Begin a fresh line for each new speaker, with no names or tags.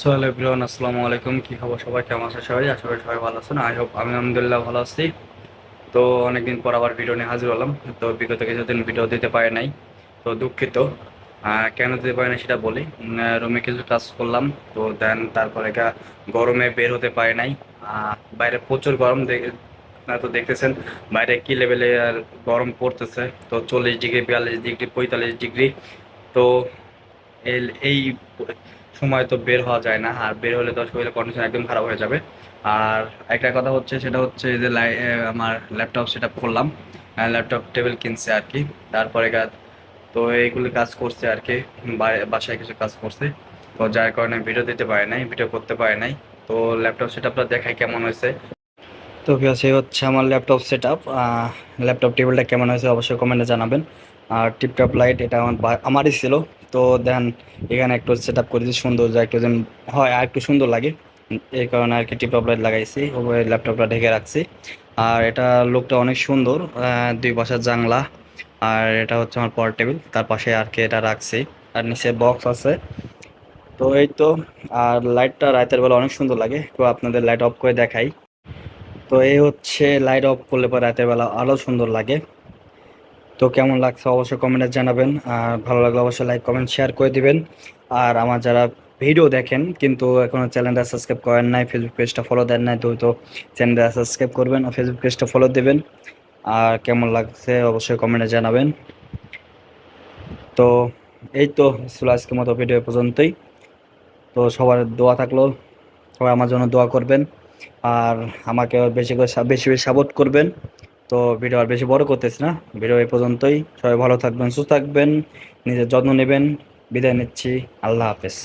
So hello everyone আসসালামু আলাইকুম। কি খবর সবাই? কেমন আছে সবাই? আশা করি সবাই ভালো আছেন। আই হোপ আমি আলহামদুলিল্লাহ ভালো আছি। তো অনেকদিন পর আবার ভিডিও নিয়ে হাজির হলাম। তো বিগত কিছুদিন ভিডিও দিতে পারে নাই। তো দুঃখিত। কেন দিতে পারে না সেটা বলি। রুমে কিছু কাজ করলাম। তো দেন তারপরে গরমে বের হতে পারে নাই। বাইরে প্রচুর গরম আপনারা তো দেখতেছেন, বাইরে কি লেভেলে আর গরম পড়তেছে। তো চল্লিশ ডিগ্রি, বিয়াল্লিশ ডিগ্রি, পঁয়তাল্লিশ ডিগ্রি। তো এই সময় তো বের হওয়া যায় না, আর বের হলে তো শরীরের কন্ডিশন একদম খারাপ হয়ে যাবে। আর একটা কথা হচ্ছে, সেটা হচ্ছে যে আমার ল্যাপটপ সেট আপ করলাম ল্যাপটপ টেবিল কিনছে আর কি। তারপরে তো এইগুলো কাজ করছে আর কি বাসায় কিছু কাজ করছে। তো যার কারণে ভিডিও দিতে পারে নাই ভিডিও করতে পারে নাই। তো ল্যাপটপ সেট আপটা দেখাই কেমন হয়েছে। তো এই হচ্ছে আমার ল্যাপটপ সেট আপ ল্যাপটপ টেবিলটা কেমন হয়েছে অবশ্যই কমেন্টে জানাবেন। আর টিপটপ লাইট এটা আমার আমারই ছিল। তো দেন এখানে একটু সেট আপ করেছি সুন্দর যা একটু যেন হয়, আর একটু সুন্দর লাগে। এই কারণে আর কি টিপটপ লাইট লাগাইছি ওপরে ল্যাপটপটা ঢেকে রাখছি। আর এটা লুকটা অনেক সুন্দর দুই পাশের জানলা, আর এটা হচ্ছে আমার পাওয়ার টেবিল তার পাশে আর কি এটা রাখছি। আর নিচে বক্স আছে। তো এই তো, আর লাইটটা রাতের বেলা অনেক সুন্দর লাগে তো আপনাদের লাইট অফ করে দেখাই। তো এই হচ্ছে লাইট অফ করলে পরে রাতের বেলা আরও সুন্দর লাগে। তো কেমন লাগছে অবশ্যই কমেন্টে জানাবেন। আর ভালো লাগলে অবশ্যই লাইক কমেন্ট শেয়ার করে দিবেন। আর আমার যারা ভিডিও দেখেন কিন্তু এখনও চ্যানেলটা সাবস্ক্রাইব করেন নাই ফেসবুক পেজটা ফলো দেন নাই, তো তো চ্যানেলটা সাবস্ক্রাইব করবেন আর ফেসবুক পেজটা ফলো দেবেন। আর কেমন লাগছে অবশ্যই কমেন্টে জানাবেন। তো এই তো ছিল আজকের মতো ভিডিও পর্যন্তই। তো সবার দোয়া থাকল, সবাই আমার জন্য দোয়া করবেন। আর আমাকে বেশি করে বেশি বেশি সাপোর্ট করবেন। তো ভিডিও আর বেশি বড় করতেছি না। ভিডিও এই পর্যন্তই। সবাই ভালো থাকবেন, সুস্থ থাকবেন, নিজের যত্ন নেবেন। বিদায় নিচ্ছি। আল্লাহ হাফেজ।